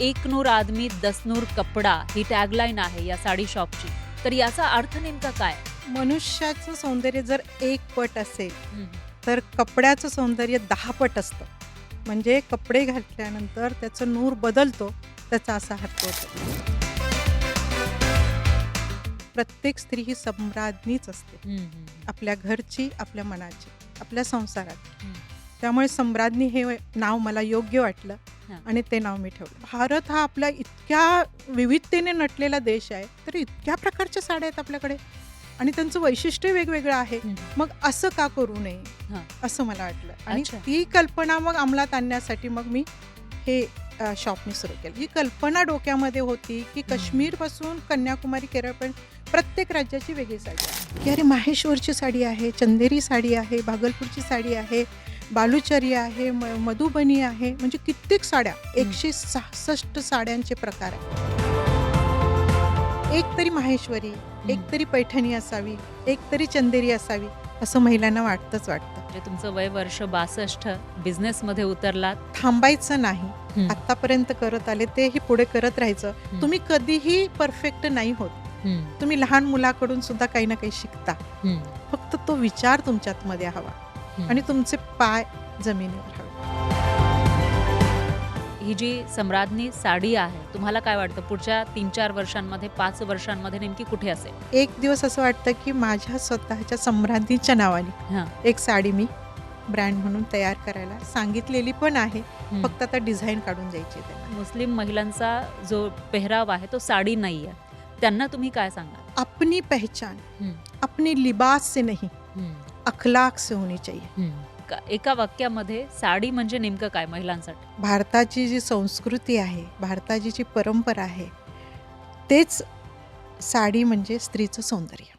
एक नूर आदमी दस नूर कपडा ही टॅगलाईन आहे या साडी शॉपची तर याचा अर्थ नेमका काय? मनुष्याचं सौंदर्य जर एक पट असेल. तर कपड्याचं सौंदर्य दहा पट असतं. म्हणजे कपडे घातल्यानंतर त्याचं नूर बदलतो त्याचा असा अर्थ होतो. प्रत्येक स्त्री ही सम्राज्ञीच असते. आपल्या घरची आपल्या मनाची आपल्या संसारात. त्यामुळे सम्राज्ञी हे नाव मला योग्य वाटलं. आणि ते नाव मी ठेवलं. भारत हा आपला इतक्या विविधतेने नटलेला देश आहे तर इतक्या प्रकारच्या साड्या आहेत आपल्याकडे. आणि त्यांचं वैशिष्ट्य वेगवेगळं आहे. मग असं का करू नये. असं मला वाटलं. आणि. ती कल्पना मग अंमलात आणण्यासाठी मग मी हे शॉप मी सुरू केलं. ही कल्पना डोक्यामध्ये होती की काश्मीरपासून कन्याकुमारी केरळपर्यंत प्रत्येक राज्याची वेगळी साडी आहे. की अरे माहेश्वरची साडी आहे चंदेरी साडी आहे भागलपूरची साडी आहे बालुचरी आहे म मधुबनी आहे म्हणजे कित्येक साड्या एकशे सहासष्ट साड्यांचे प्रकार आहेत. एक तरी माहेश्वरी एक तरी पैठणी असावी एक तरी चंदेरी असावी असं महिलांना वाटतंच वाटतं. म्हणजे तुमचं वय वर्ष बासष्ट बिझनेस मध्ये उतरलात. थांबायचं नाही. आतापर्यंत करत आले तेही पुढे करत राहायचं. तुम्ही कधीही परफेक्ट नाही होत. तुम्ही लहान मुलाकडून सुद्धा काही ना काही शिकता. फक्त तो विचार तुमच्यात मध्ये हवा. आणि तुमचे पाय जमिनीवर हवे. ही जी सम्राज्ञी साडी आहे तुम्हाला काय वाटतं? पुढच्या तीन चार वर्षांमध्ये पाच वर्षांमध्ये नेमकी कुठे असेल? एक दिवस असं वाटतं की माझ्या स्वतःच्या सम्राज्ञीच्या नावाने हां. एक साडी मी ब्रँड म्हणून तयार करायला सांगितलेली पण आहे. फक्त आता डिझाईन काढून जायची मुस्लिम महिलांचा जो पेहराव आहे तो साडी नाही आहे. त्यांना तुम्ही काय सांगाल? अपनी पहचान. अपनी लिबास से नहीं. अखलाक से होनी चाहिए। एका वाक्यामध्ये साडी म्हणजे नेमकं काय महिलांसाठी? भारताची जी संस्कृती आहे भारताची जी परंपरा आहे तेच साडी म्हणजे स्त्रीचं सौंदर्य.